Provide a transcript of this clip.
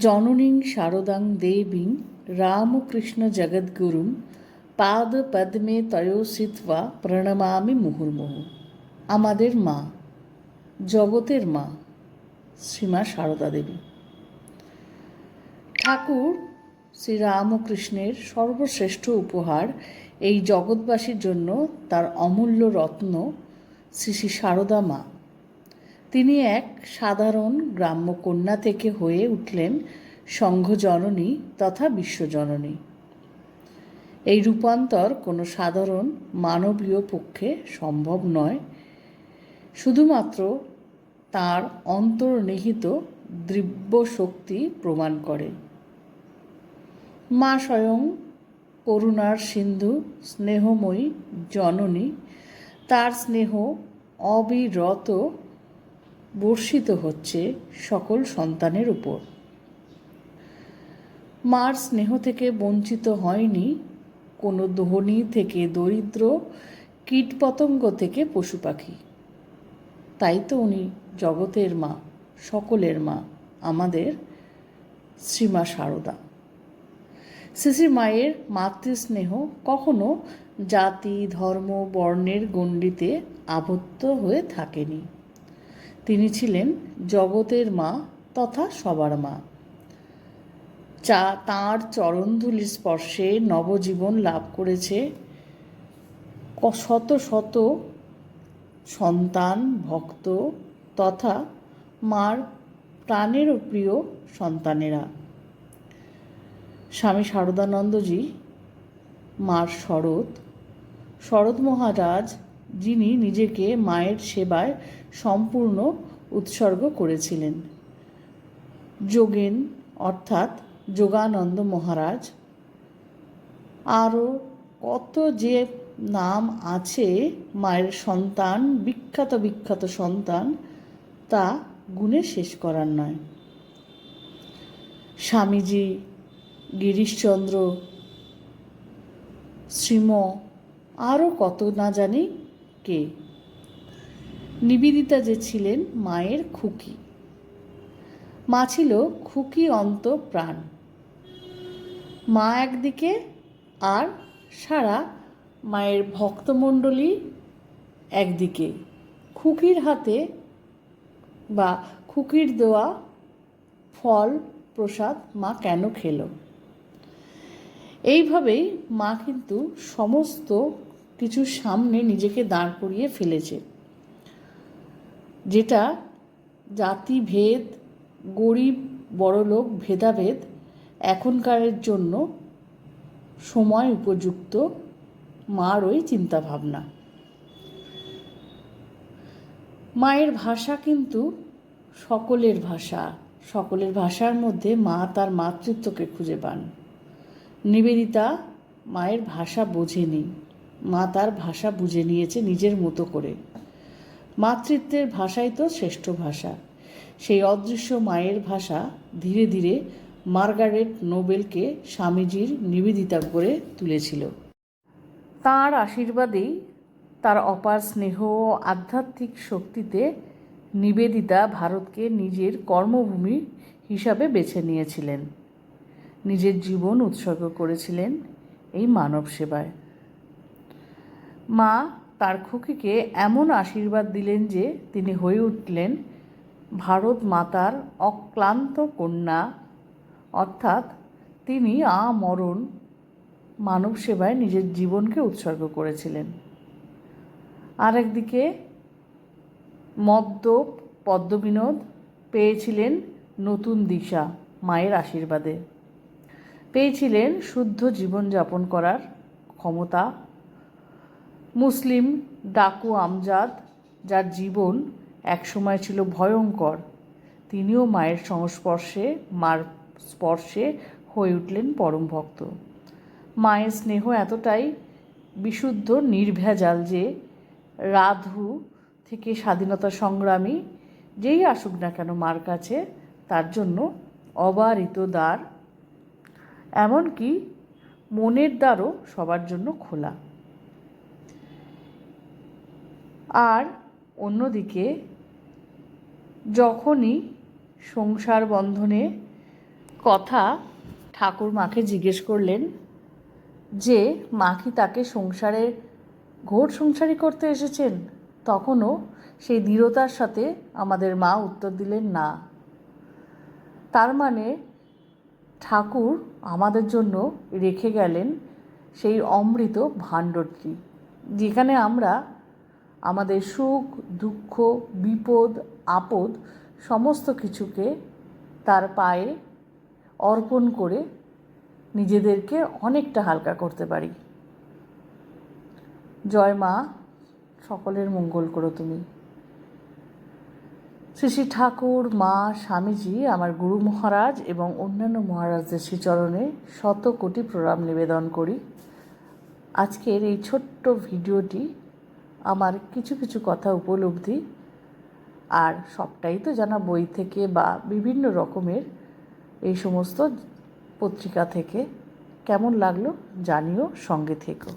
জননীং শারদাং দেবীং রামকৃষ্ণ জগদ্গুরুম পাদ পদ্মে তয়োসিত্বা প্রণমামি মুহুর্মুহু। আমাদের মা, জগতের মা, শ্রীমা সারদা দেবী। ঠাকুর, শ্রীরামকৃষ্ণের সর্বশ্রেষ্ঠ উপহার এই জগৎবাসীর জন্য তার অমূল্য রত্ন শ্রী শ্রী সারদা মা। তিনি এক সাধারণ গ্রাম্য কন্যা থেকে হয়ে উঠলেন সংঘজননী তথা বিশ্বজননী। এই রূপান্তর কোনো সাধারণ মানবীয় পক্ষে সম্ভব নয়। শুধুমাত্র তার অন্তর্নিহিত দিব্য শক্তি প্রমাণ করে। মা স্বয়ং করুণার সিন্ধু, স্নেহময়ী জননী, তার স্নেহ অবিরত বর্ষিত হচ্ছে সকল সন্তানের উপর। মার স্নেহ থেকে বঞ্চিত হয়নি কোনো ধনী থেকে দরিদ্র, কীটপতঙ্গ থেকে পশু পাখি। তাই তো উনি জগতের মা, সকলের মা, আমাদের শ্রীমা সারদা। শ্রী মায়ের মাতৃস্নেহ কখনো জাতি, ধর্ম, বর্ণের গণ্ডিতে আবদ্ধ হয়ে থাকেনি। তিনি ছিলেন জগতের মা তথা সবার মা। চা, তাঁর চরণধুলির স্পর্শে নবজীবন লাভ করেছে শত শত সন্তান, ভক্ত তথা মার প্রাণেরও প্রিয় সন্তানেরা। স্বামী শারদানন্দজি, মার শরৎ শরৎ মহারাজ যিনি নিজেকে মায়ের সেবায় সম্পূর্ণ উৎসর্গ করেছিলেন। যোগেন, অর্থাৎ যোগানন্দ মহারাজ, আরও কত যে নাম আছে মায়ের সন্তান, বিখ্যাত বিখ্যাত সন্তান, তা গুণে শেষ করার নয়। স্বামীজি, গিরিশচন্দ্র, শ্রীম, আরও কত না জানি কে? নিবেদিতা যে ছিলেন মায়ের খুকি। মা ছিল খুকি অন্ত প্রাণ। মা একদিকে আর সারা মায়ের ভক্তমণ্ডলী একদিকে। খুকির হাতে বা খুকির দেওয়া ফল প্রসাদ মা কেন খেলো? এইভাবেই মা কিন্তু সমস্ত কিছুর সামনে নিজেকে দাঁড় করিয়ে ফেলেছে, যেটা জাতিভেদ গরিব, বড়লোক, ভেদাভেদ এখনকারের জন্য সময় উপযুক্ত মার ওই চিন্তাভাবনা। মায়ের ভাষা কিন্তু সকলের ভাষা, সকলের ভাষার মধ্যে মা তার মাতৃত্বকে খুঁজে পান। নিবেদিতা মায়ের ভাষা বোঝেনি। মা ভাষা বুঝে নিয়েছে নিজের মতো করে। মাতৃত্বের ভাষাই তো শ্রেষ্ঠ ভাষা। সেই অদৃশ্য মায়ের ভাষা ধীরে ধীরে মার্গারেট নোবেলকে স্বামীজির নিবেদিতা করে তুলেছিল। তাঁর আশীর্বাদেই তার অপার স্নেহ ও আধ্যাত্মিক শক্তিতে নিবেদিতা ভারতকে নিজের কর্মভূমি হিসাবে বেছে নিয়েছিলেন। নিজের জীবন উৎসর্গ করেছিলেন এই মানব সেবায় মা তার খুকিকে এমন আশীর্বাদ দিলেন যে তিনি হয়ে উঠলেন ভারত মাতার অক্লান্ত কন্যা। অর্থাৎ তিনি আমরণ মানব সেবায় নিজের জীবনকে উৎসর্গ করেছিলেন। আরেকদিকে মদ্য পদ্মবিনোদ পেয়েছিলেন নতুন দিশা মায়ের আশীর্বাদে। পেয়েছিলেন শুদ্ধ জীবনযাপন করার ক্ষমতা মুসলিম ডাকু আমজাদ, যার জীবন একসময় ছিল ভয়ঙ্কর, তিনিও মায়ের সংস্পর্শে, মার স্পর্শে হয়ে উঠলেন পরম ভক্ত। মায়ের স্নেহ এতটাই বিশুদ্ধ, নির্ভেজাল যে রাধু থেকে স্বাধীনতা সংগ্রামী যেই আসুক না কেন মার কাছে, তার জন্য অবারিত দ্বার, এমনকি মনের দ্বারও সবার জন্য খোলা। আর অন্যদিকে যখনই সংসার বন্ধনে কথা ঠাকুর মাকে জিজ্ঞেস করলেন যে, মা কি তাকে সংসারে, ঘোর সংসারী করতে এসেছেন? তখনও সেই দৃঢ়তার সাথে আমাদের মা উত্তর দিলেন, না। তার মানে ঠাকুর আমাদের জন্য রেখে গেলেন সেই অমৃত ভাণ্ডটি যেখানে আমরা আমাদের সুখ, দুঃখ, বিপদ, আপদ সমস্ত কিছুকে তার পায়ে অর্পণ করে নিজেদেরকে অনেকটা হালকা করতে পারি। জয় মা, সকলের মঙ্গল করো তুমি। শ্রী শ্রী ঠাকুর, মা, স্বামীজি, আমার গুরু মহারাজ এবং অন্যান্য মহারাজদের শ্রীচরণে শত কোটি প্রণাম নিবেদন করি। আজকের এই ছোট্ট ভিডিওটি আমার কিছু কিছু কথা উপলব্ধি। আর সবটাই তো জানা বই থেকে বা বিভিন্ন রকমের এই সমস্ত পত্রিকা থেকে। কেমন লাগল জানিও সঙ্গে থেকো।